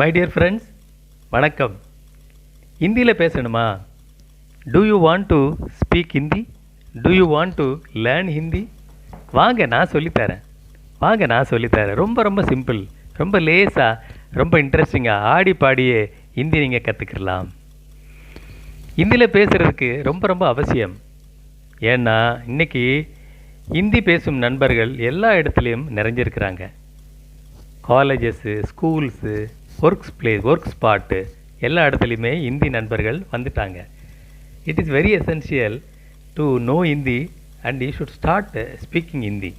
My dear friends வணக்கம். ஹிந்தியில் பேசணுமா? Do you want to speak Hindi do you want to learn Hindi வாங்க நான் சொல்லித்தரேன். வாங்க நான் சொல்லித்தரேன். ரொம்ப ரொம்ப சிம்பிள் ரொம்ப லேசாக ரொம்ப இன்ட்ரெஸ்டிங்காக ஆடி பாடியே ஹிந்தி நீங்கள் கற்றுக்கலாம் ஹிந்தியில் பேசுகிறதுக்கு ரொம்ப ரொம்ப அவசியம். ஏன்னா இன்னைக்கு ஹிந்தி பேசும் நண்பர்கள் எல்லா இடத்துலையும் நிறைஞ்சிருக்கிறாங்க. Colleges schools works place work spot எல்லா இடத்துலையுமே இந்தி நண்பர்கள் வந்துட்டாங்க. It is very essential to know Hindi and you should start speaking Hindi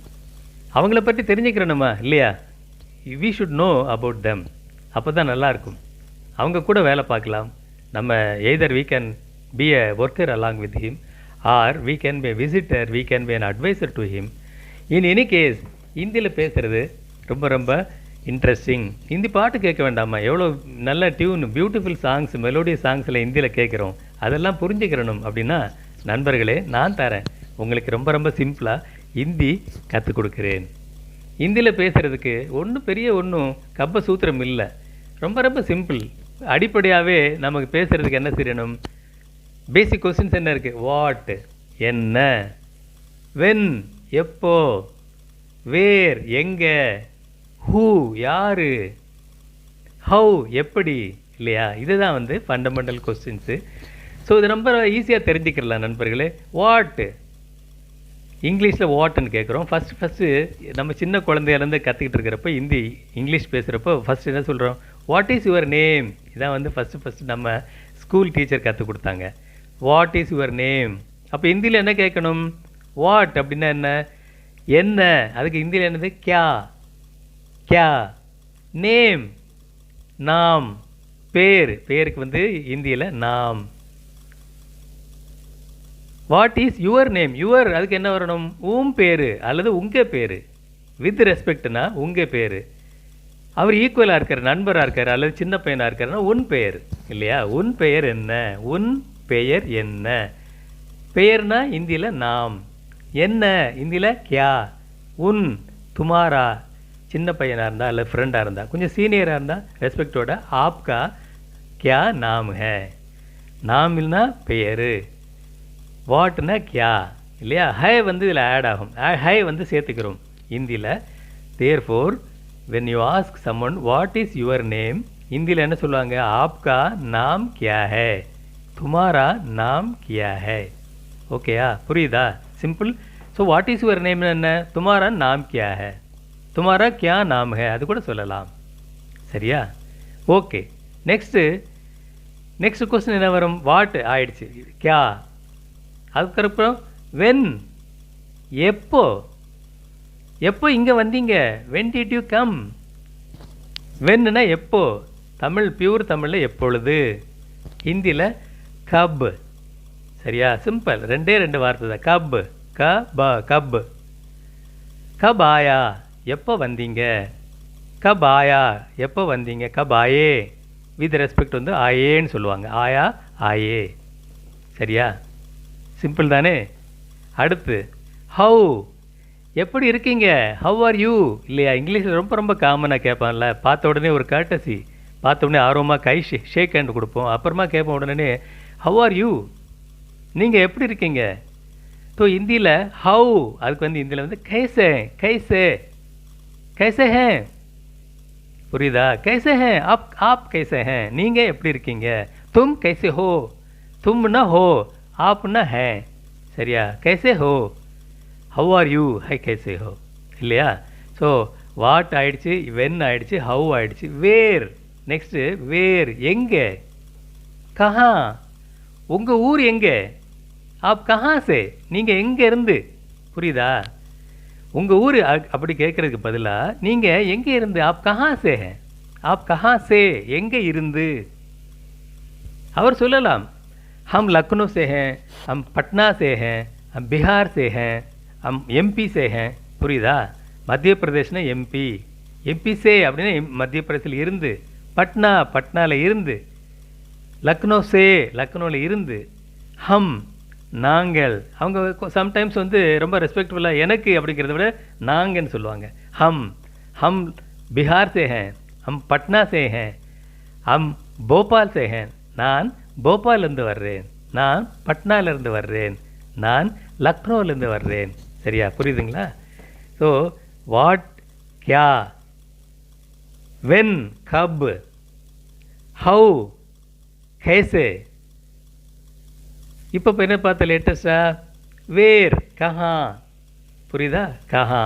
அவங்கள பற்றி தெரிஞ்சுக்கிறணுமா இல்லையா? We should know about them அப்போ தான் நல்லாயிருக்கும் அவங்க கூட வேலை பார்க்கலாம். நம்ம either we can be a worker along with him or we can be visitor we can be an adviser to him in any case ஹிந்தியில் பேசுகிறது ரொம்ப ரொம்ப இன்ட்ரெஸ்டிங் ஹிந்தி பாட்டு கேட்க வேண்டாமா எவ்வளோ நல்ல டியூன் பியூட்டிஃபுல் சாங்ஸ் மெலோடி சாங்ஸில் ஹிந்தியில் கேட்குறோம். அதெல்லாம் புரிஞ்சுக்கிறணும் அப்படின்னா நண்பர்களே நான் தரேன். உங்களுக்கு ரொம்ப ரொம்ப சிம்பிளாக ஹிந்தி கற்றுக் கொடுக்குறேன். ஹிந்தியில் பேசுகிறதுக்கு ஒன்றும் பெரிய ஒன்றும் கப்ப சூத்திரம் இல்லை. ரொம்ப ரொம்ப சிம்பிள் அடிப்படையாகவே நமக்கு பேசுகிறதுக்கு என்ன செய்யணும்? பேசிக் கொஸ்டின்ஸ் என்ன இருக்குது வாட் என்ன வென் எப்போ வேர் எங்கே ஹூ யாரு? ஹவு எப்படி? இல்லையா? இதுதான் வந்து ஃபண்டமெண்டல் கொஸ்டின்ஸு ஸோ இது ரொம்ப ஈஸியாக தெரிஞ்சுக்கிறலாம் நண்பர்களே. வாட்டு இங்கிலீஷில் வாட்டுன்னு கேட்குறோம் ஃபஸ்ட் ஃபஸ்ட்டு நம்ம சின்ன குழந்தையிலேருந்து கற்றுக்கிட்டு இருக்கிறப்ப ஹிந்தி இங்கிலீஷ் பேசுகிறப்போ ஃபஸ்ட் என்ன சொல்கிறோம் வாட் இஸ் யுவர் நேம் இதான் வந்து ஃபஸ்ட்டு ஃபஸ்ட்டு நம்ம ஸ்கூல் டீச்சர் கற்றுக் கொடுத்தாங்க. வாட் இஸ் யுவர் நேம் அப்போ ஹிந்தியில் என்ன கேட்கணும்? வாட் அப்படின்னா என்ன? என்ன? அதுக்கு ஹிந்தியில் என்னது? கியா கியா? நேம். நாம். பேர். பேருக்கு வந்து இந்தியில் நாம். What is your name your அதுக்கு என்ன வரணும்? உம் பேர் அல்லது உங்கள் பேர். வித் ரெஸ்பெக்ட்னா உங்கள் பேர். அவர் ஈக்குவலாக இருக்கார் நண்பராக இருக்கார் அல்லது சின்ன பையனாக இருக்காருன்னா உன் பெயர். இல்லையா? உன் பெயர் என்ன? உன் பெயர் என்ன? பெயர்னா இந்தியில் நாம். என்ன? இந்தியில் கியா. உன். துமாரா. சின்ன பையனாக இருந்தால் அல்லது ஃப்ரெண்டாக இருந்தால் கொஞ்சம் சீனியராக இருந்தால் ரெஸ்பெக்டோட ஆப்கா கியா நாம் ஹே? நாமில்னா பெயர். வாட்னா கியா இல்லையா? ஹை வந்து இதில் ஆட் ஆகும். ஹை வந்து சேர்த்துக்கிறோம். ஹிந்தியில் therefore when you ask someone what is your name ஹிந்தியில் என்ன சொல்லுவாங்க? ஆப்கா நாம் கியா ஹே. துமாரா நாம் கியா ஹே. ஓகேயா புரியுதா? Simple so what is your name என்ன? துமாரா நாம் கியா ஹே. துமாரா கியா நாம் ஹே அது கூட சொல்லலாம் சரியா ஓகே நெக்ஸ்ட்டு நெக்ஸ்ட் கொஸ்டின் என்ன வரும் வாட் ஆயிடுச்சு கியா அதுக்கப்புறம் வென் எப்போ எப்போ இங்கே வந்தீங்க வென் டிட் யூ கம் வென்னுனா எப்போ தமிழ் பியூர் தமிழில் எப்பொழுது ஹிந்தியில் கப் சரியா சிம்பிள் ரெண்டே ரெண்டு வார்த்தை தான் கப் க ப கப் கப் ஆயா எப்போ வந்தீங்க? கப் ஆயா எப்போ வந்தீங்க? கப் ஆயே வித் ரெஸ்பெக்ட் வந்து ஆயேன்னு சொல்லுவாங்க. ஆயா ஆயே. சரியா? சிம்பிள் தானே? அடுத்து ஹவு எப்படி இருக்கீங்க? ஹவ் ஆர் யூ இல்லையா? இங்கிலீஷில் ரொம்ப ரொம்ப காமனாக கேட்பான்ல. பார்த்த உடனே ஒரு காட்டசி பார்த்த உடனே ஆர்வமாக கை ஷே ஷேக் ஹேண்ட் கொடுப்போம். அப்புறமா கேட்போம் உடனே ஹவ் ஆர் யூ நீங்கள் எப்படி இருக்கீங்க? ஸோ ஹிந்தியில் ஹவு அதுக்கு வந்து ஹிந்தியில் வந்து கைசே கைசே கைசே ஹே புரியுதா கைசே ஹே ஆப் ஆப் கைசே ஹே நீங்கள் எப்படி இருக்கீங்க? தும் கைசே ஹோ தும்னா ஹோ ஆப்னா ஹே சரியா? கைசே ஹோ ஹவ் ஆர் யூ ஹை கைசே ஹோ இல்லையா? ஸோ வாட் ஆயிடுச்சு? வென் ஆயிடுச்சு? ஹவ் ஆயிடுச்சு? வேர் நெக்ஸ்ட்டு வேர் எங்கே? கஹா? உங்கள் ஊர் எங்கே? ஆப் கஹா சே நீங்கள் எங்கே இருந்து? புரியுதா? உங்கள் ஊர் அப்படி கேட்குறதுக்கு பதிலாக நீங்கள் எங்கே இருந்து? ஆப் கஹா சே ஆப் கஹா சே எங்கே இருந்து? அவர் சொல்லலாம். ஹம் லக்னோ சே ஹே ஹம் பட்னா சே ஹே ஹம் பீகார் சே ஹம் எம்பி சே ஹே புரியுதா? மத்திய பிரதேஷ்னா எம்பி. எம்பி சே அப்படின்னா மத்திய பிரதேசில் இருந்து. பட்னா பட்னாவில் இருந்து. லக்னோ சே லக்னோவில் இருந்து. ஹம் நாங்கள். அவங்க சம்டைம்ஸ் வந்து ரொம்ப ரெஸ்பெக்ட்ஃபுல்லாக எனக்கு அப்படிங்கிறத விட நாங்கன்னு சொல்லுவாங்க. ஹம் ஹம் பிஹார் சே ஹம் பட்னா சே ஹம் போபால் சே நான் போபாலேருந்து வர்றேன் நான் பட்னாவிலேருந்து வர்றேன் நான் லக்னோவிலேருந்து வர்றேன். சரியா புரியுதுங்களா? ஸோ வாட் கியா வென் கப் ஹவு கேசே இப்போ இப்போ என்ன பார்த்த லேட்டஸ்டா வேர் கஹா புரியுதா கஹா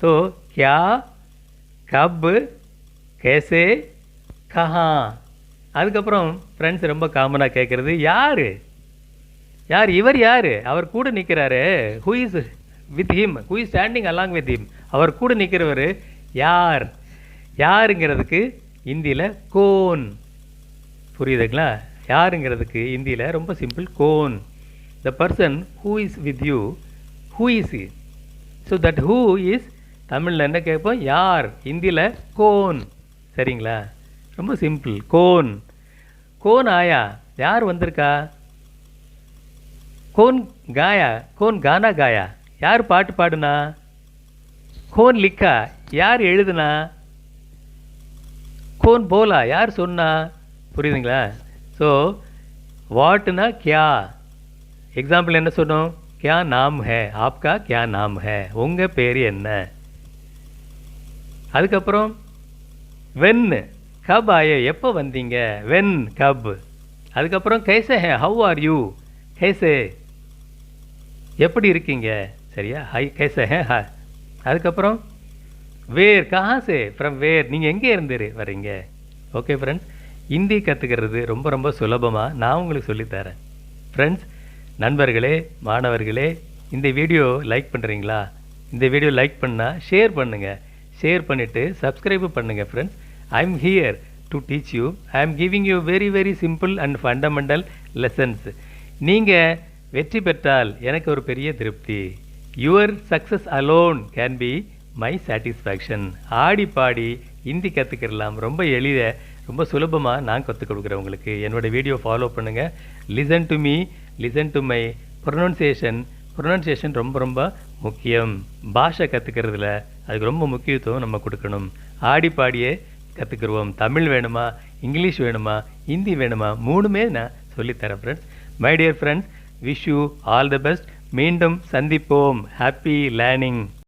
तो क्या कब कैसे கஹா அதுக்கப்புறம் ஃப்ரெண்ட்ஸ் ரொம்ப காமனாக கேட்குறது யார் யார் இவர் யார் அவர் கூட நிற்கிறாரு who is with him who is standing along with him அவர் கூட நிற்கிறவர் யார் யாருங்கிறதுக்கு இந்தியில் கோன் புரியுதுங்களா யாருங்கிறதுக்கு இந்தியில் ரொம்ப simple cone the person who is with you who is so that who is தமிழில் என்ன கேட்போம்? யார்? இந்தியில் கோன் சரிங்களா? ரொம்ப சிம்பிள் கோன் கோன் ஆயா? யார் வந்திருக்கா? கோன் காயா? கோன் கானா காயா? யார் பாட்டு பாடுனா? கோன் லிக்கா? யார் எழுதுனா? கோன் போலா? யார் சொன்னா? புரியுதுங்களா? ஸோ வாட்னா கியா எக்ஸாம்பிள் என்ன சொன்னோம்? கியா நாம் ஹே ஆப்கா கியா நாம் ஹே உங்கள் பேர் என்ன? அதுக்கப்புறம் வென் கப் ஆயே எப்போ வந்தீங்க? வென் கப் அதுக்கப்புறம் கைசே ஹே ஹவ் ஆர் யூ கைசே எப்படி இருக்கீங்க? சரியா? ஹை கைசே ஹே ஹா அதுக்கப்புறம் வேர் கஹாசே ஃப்ரம் வேர் நீங்கள் எங்கே இருந்து வரீங்க? ஓகே ஃப்ரெண்ட்ஸ் ஹிந்தி கற்றுக்கிறது ரொம்ப ரொம்ப சுலபமாக நான் உங்களுக்கு சொல்லித்தரேன் ஃப்ரெண்ட்ஸ் நண்பர்களே மாணவர்களே இந்த வீடியோ லைக் பண்ணுறீங்களா இந்த வீடியோ லைக் பண்ணால் ஷேர் பண்ணுங்கள் ஷேர் பண்ணிவிட்டு சப்ஸ்கிரைப் பண்ணுங்கள் friends I am here to teach you I am giving you very very simple and fundamental lessons நீங்கள் வெற்றி பெற்றால் எனக்கு ஒரு பெரிய திருப்தி. Your success alone can be my satisfaction ஆடி பாடி ஹிந்தி கற்றுக்கிடலாம் ரொம்ப எளித ரொம்ப சுலபமாக நான் கற்றுக் கொடுக்குறேன் உங்களுக்கு. என்னோடய வீடியோ ஃபாலோ பண்ணுங்கள் listen to me listen to my pronunciation pronunciation ரொம்ப ரொம்ப முக்கியம். பாஷை கற்றுக்கிறதுல அதுக்கு ரொம்ப முக்கியத்துவம் நம்ம கொடுக்கணும். ஆடி பாடியே கற்றுக்குருவோம் தமிழ் வேணுமா? இங்கிலீஷ் வேணுமா? ஹிந்தி வேணுமா? மூணுமே நான் சொல்லித்தரேன் friends my dear friends wish you all the best மீண்டும் சந்திப்போம். Happy learning